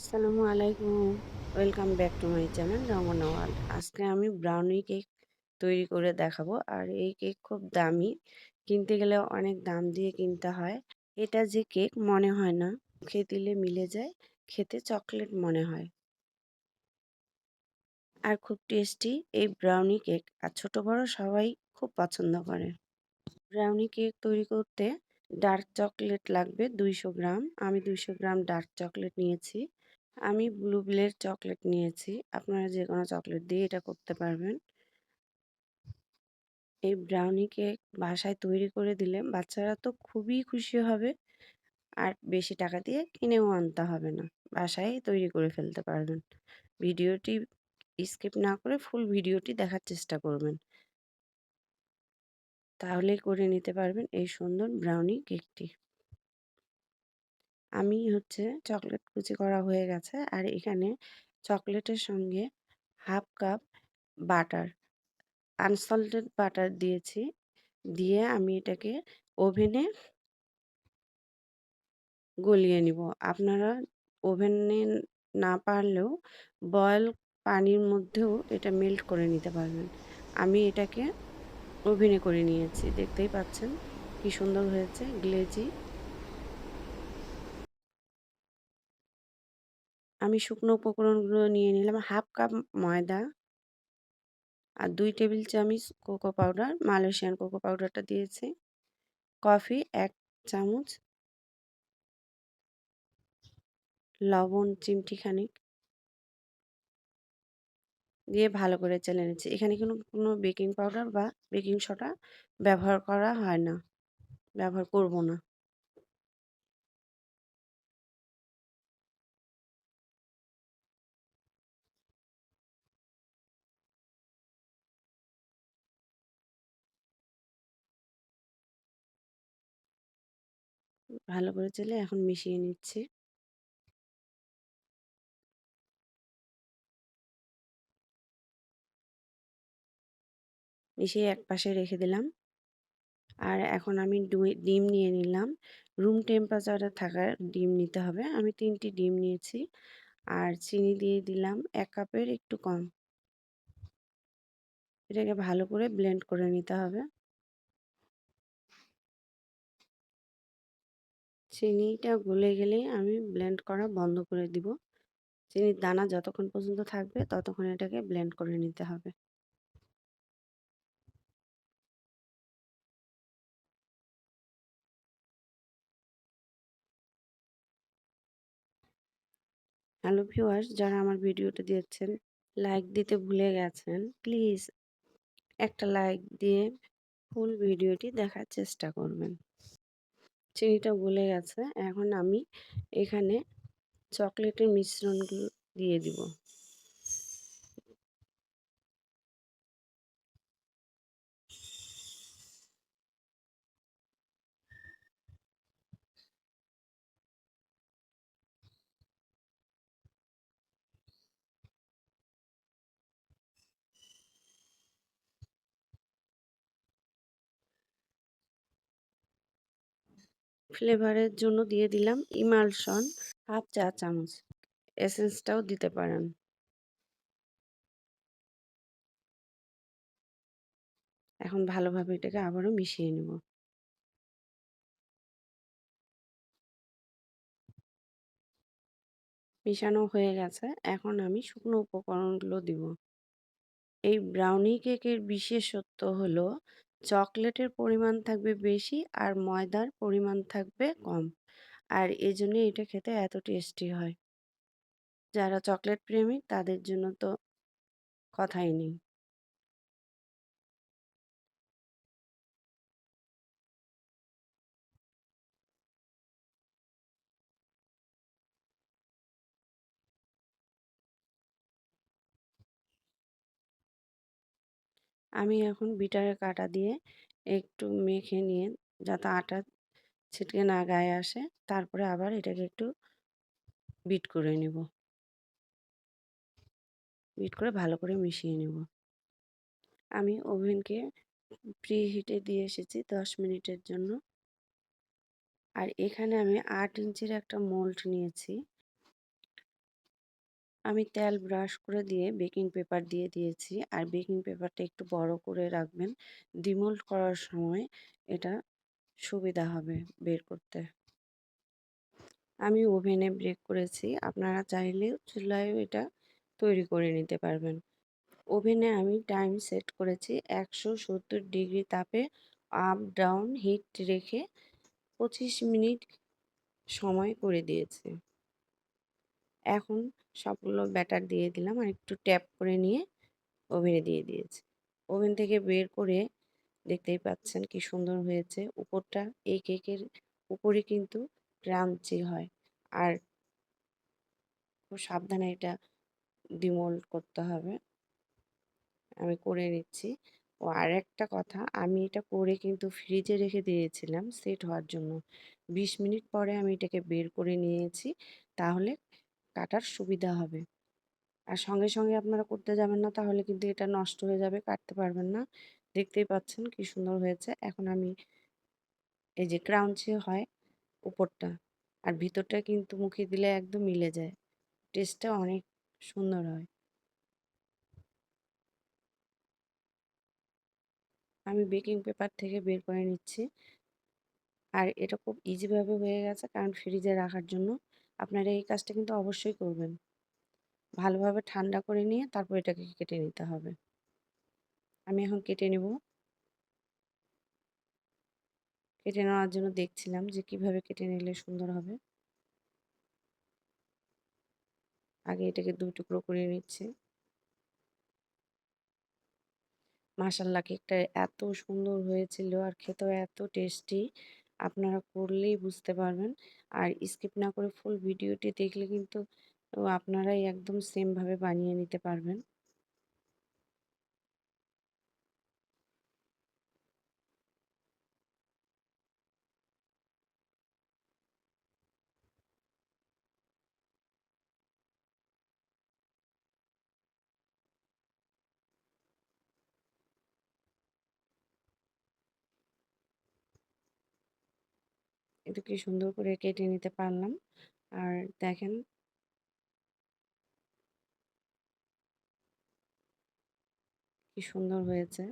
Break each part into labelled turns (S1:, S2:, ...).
S1: আসসালামু আলাইকুম। Welcome back to my channel Ramna world আজকে আমি ব্রাউনি কেক তৈরি করে দেখাবো। আর এই কেক খুব দামি। কিনতে গেলে অনেক দাম দিয়ে কিনতে হয়। এটা যে কেক মনে হয় না। খেয়ে দিলে মিলে যায়, খেতে চকলেট মনে হয়। আর খুব টেস্টি এই ব্রাউনি কেক। আর ছোট বড় সবাই খুব পছন্দ করে। ব্রাউনি কেক তৈরি করতে ডার্ক চকলেট লাগবে দুইশো গ্রাম। আমি দুইশো গ্রাম ডার্ক চকলেট নিয়েছি। আমি ব্লুবেলের চকলেট নিয়েছি। আপনারা যে কোনো চকলেট দিয়ে এটা করতে পারবেন। এই ব্রাউনি কেক বাসায় তৈরি করে দিলে বাচ্চারা তো খুবই খুশি হবে। আর বেশি টাকা দিয়ে কিনেও আনতে হবে না। বাসায় তৈরি করে ফেলতে পারবেন। ভিডিওটি স্কিপ না করে ফুল ভিডিওটি দেখার চেষ্টা করবেন। তাহলেই করে নিতে পারবেন এই সুন্দর ব্রাউনি কেকটি আমি হচ্ছে চকলেট কুচি করা হয়ে গেছে। আর এখানে চকলেটের সঙ্গে half cup butter, unsalted butter দিয়েছি। দিয়ে আমি এটাকে ওভেনে গলিয়ে নিব। আপনারা ওভেনে না পারলেও বয়েল পানির মধ্যেও এটা মেল্ট করে নিতে পারবেন। আমি এটাকে ওভেনে করে নিয়েছি। দেখতেই পাচ্ছেন কি সুন্দর হয়েছে, গ্লেজি। আমি শুকনো উপকরণগুলো নিয়ে নিলাম, হাফ কাপ ময়দা আর দুই টেবিল চামচ কোকো পাউডার, মালয়েশিয়ান কোকো পাউডারটা দিয়েছি। কফি এক চামচ। লবণ, চিমটি খানিক। দিয়ে ভালো করে চেলে নিচ্ছি। এখানে কোনো কোনো বেকিং পাউডার বা বেকিং সোডা ব্যবহার করা হয় না, ব্যবহার করব না। ভালো করে চেলে এখন মিশিয়ে নিচ্ছি। মিশিয়ে এক পাশে রেখে দিলাম। আর এখন আমি ডিম নিয়ে নিলাম। রুম টেম্পারেচারে থাকার ডিম নিতে হবে। আমি তিনটি ডিম নিয়েছি। আর চিনি দিয়ে দিলাম এক কাপের একটু কম। এটাকে ভালো করে ব্লেন্ড করে নিতে হবে। চিনিটা গলে গেলেই আমি ব্লেন্ড করা বন্ধ করে দিব। চিনির দানা যতক্ষণ পর্যন্ত থাকবে, ততক্ষণ এটাকে ব্লেন্ড করে নিতে হবে। হ্যালো ভিউয়ার্স যারা আমার ভিডিওটা দেখছেন লাইক দিতে ভুলে গেছেন প্লিজ একটা লাইক দিয়ে ফুল ভিডিওটি দেখার চেষ্টা করবেন। চিনিটা গলে গেছে। এখন আমি এখানে চকলেটের মিশ্রণগুলো দিয়ে দিব। ফ্লেভারের জন্য দিয়ে দিলাম ইমালশন হাফ চা চামচ। এসেন্সটাও দিতে পারেন। এখন ভালোভাবে এটাকে আবারও মিশিয়ে নেব। মিশানো হয়ে গেছে। এখন আমি শুকনো উপকরণগুলো দিব। এই ব্রাউনি কেকের বিশেষত্ব হলো চকলেটের পরিমাণ থাকবে বেশি আর ময়দার পরিমাণ থাকবে কম। আর এই জন্য এটা খেতে এত টেস্টি হয়। যারা চকলেট প্রেমিক তাদের জন্য তো কথাই নেই। আমি এখন বিটারের কাটা দিয়ে একটু মেখে নিয়ে যাতে আটা ছিটকে না গায়ে আসে, তারপরে আবার এটাকে একটু বিট করে নেব। বিট করে ভালো করে মিশিয়ে নেব। আমি ওভেনকে প্রি হিটে দিয়ে এসেছি দশ মিনিটের জন্য। আর এখানে আমি আট ইঞ্চির একটা মোল্ড নিয়েছি। আমি তেল ব্রাশ করে দিয়ে বেকিং পেপার দিয়ে দিয়েছি। আর বেকিং পেপারটা একটু বড় করে রাখবেন। ডিমোল্ড করার সময় এটা সুবিধা হবে বের করতে। আমি ওভেনে ব্রেক করেছি। আপনারা চাইলে চুলায়ও এটা তৈরি করে নিতে পারবেন। ওভেনে আমি টাইম সেট করেছি একশো সত্তর ডিগ্রি তাপে আপ ডাউন হিট রেখে পঁচিশ মিনিট সময় করে দিয়েছি। এখন সবগুলো ব্যাটার দিয়ে দিলাম আর একটু ট্যাপ করে নিয়ে ওভেনে দিয়ে দিয়েছি। ওভেন থেকে বের করে দেখতেই পাচ্ছেন কি সুন্দর হয়েছে। উপরটা এই কেকের উপরে কিন্তু ক্রাঞ্চি হয়। আর খুব সাবধানে এটা ডিমোল্ড করতে হবে। আমি করে নিচ্ছি। ও আর একটা কথা, আমি এটা করে কিন্তু ফ্রিজে রেখে দিয়েছিলাম সেট হওয়ার জন্য। বিশ মিনিট পরে আমি এটাকে বের করে নিয়েছি। তাহলে কাটার সুবিধা হবে। আর সঙ্গে সঙ্গে আপনারা করতে যাবেন না, তাহলে কিন্তু এটা নষ্ট হয়ে যাবে, কাটতে পারবেন না। দেখতেই পাচ্ছেন কি সুন্দর হয়েছে। এখন আমি এই যে ক্রাউঞ্চি হয় উপরটা, আর ভিতরটা কিন্তু মুখে দিলে একদম মিলে যায়। টেস্টটা অনেক সুন্দর হয়। আমি বেকিং পেপার থেকে বের করে নিচ্ছি। আর এটা খুব ইজিভাবে হয়ে গেছে, কারণ ফ্রিজে রাখার জন্য। আপনারা এই কাজটা কিন্তু অবশ্যই করবেন। ভালোভাবে ঠান্ডা করে নিয়ে তারপর এটাকে কেটে নিতে হবে। আমি এখন কেটে নেব। কেটে নেওয়ার জন্য দেখছিলাম যে কীভাবে কেটে নিলে সুন্দর হবে। আগে এটাকে দুই টুকরো করে নিচ্ছে। মাসাল্লা কেকটা এত সুন্দর হয়েছিল আর খেতেও এত টেস্টি। আপনারা করলেই বুঝতে পারবেন। আর স্কিপ না করে ফুল ভিডিওটি দেখলে কিন্তু আপনারাই একদম সেমভাবে বানিয়ে নিতে পারবেন। এটা কি সুন্দর করে কেটে নিতে পারলাম। আর দেখেন কি সুন্দর হয়েছে।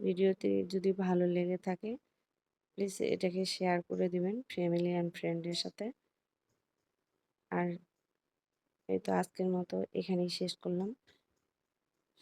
S1: ভিডিওতে যদি ভালো লেগে থাকে, প্লিজ এটাকে শেয়ার করে দিবেন ফ্যামিলি অ্যান্ড ফ্রেন্ডের সাথে। আর এই তো আজকের মতো এখানেই শেষ করলাম।